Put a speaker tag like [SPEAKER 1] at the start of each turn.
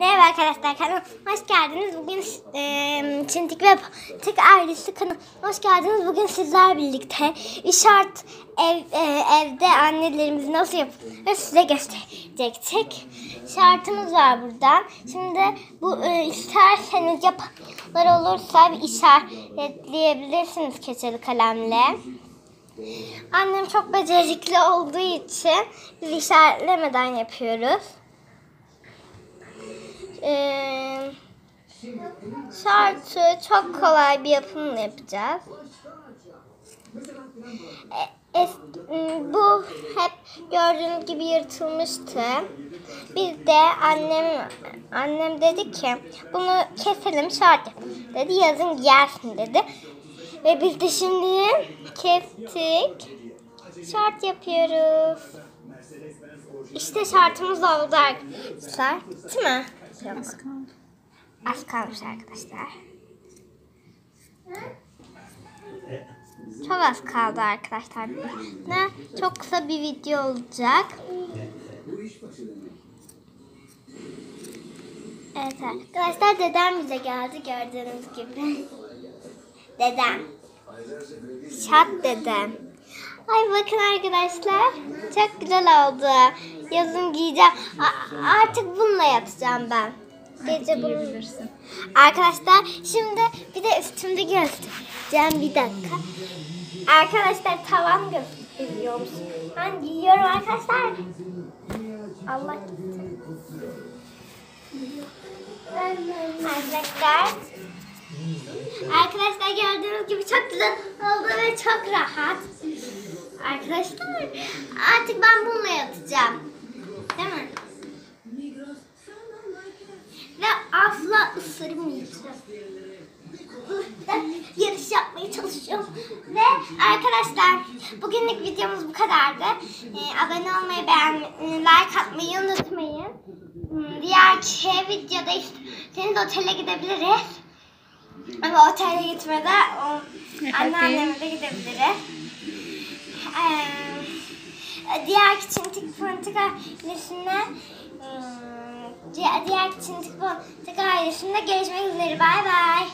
[SPEAKER 1] Merhaba arkadaşlar kanalıma hoş geldiniz. Bugün e, Çintik ve Tek ailesi kanalıma hoş geldiniz. Bugün sizler birlikte işaret ev, e, evde annelerimiz nasıl yapılır size gösterecektik. Şartımız var buradan. Şimdi bu e, isterseniz yapanlar olursa bir işaretleyebilirsiniz keçeli kalemle. Annem çok becerikli olduğu için biz işaretlemeden yapıyoruz. Ee, şartı çok kolay bir yapımla yapacağız. E, es- bu hep gördüğünüz gibi yırtılmıştı. Biz de annem annem dedi ki bunu keselim şart dedi yazın giyersin dedi. Ve biz de şimdi kestik. Şart yapıyoruz. İşte şartımız oldu arkadaşlar. Değil mi? Yok. Az kalmış arkadaşlar. Çok az kaldı arkadaşlar. Ne? Çok kısa bir video olacak. Evet arkadaşlar dedem bize geldi gördüğünüz gibi. Dedem. Şat dedem. Ay bakın arkadaşlar. Çok güzel oldu. Yazın giyeceğim. A- artık bununla yatacağım ben. Gece bunu. Arkadaşlar şimdi bir de üstümde göstereceğim bir dakika. Arkadaşlar tavan gösteriyor musun? Ben giyiyorum arkadaşlar. Allah Arkadaşlar Arkadaşlar gördüğünüz gibi çok güzel oldu ve çok rahat. Arkadaşlar artık ben bununla yatacağım. Değil mi? Ve asla ısırmayacağım. Yarış yapmaya çalışıyorum. Ve arkadaşlar bugünlük videomuz bu kadardı. Ee, abone olmayı, beğenmeyi, like atmayı unutmayın. Hmm, Diğer şey videoda isterseniz otele gidebiliriz. Ama otele gitmeden o anneanneme de gidebiliriz. Ee, diğer Çintik Pontik ailesine hmm, diğer, diğer Çintik Pontik ailesinde görüşmek üzere. Bay bay.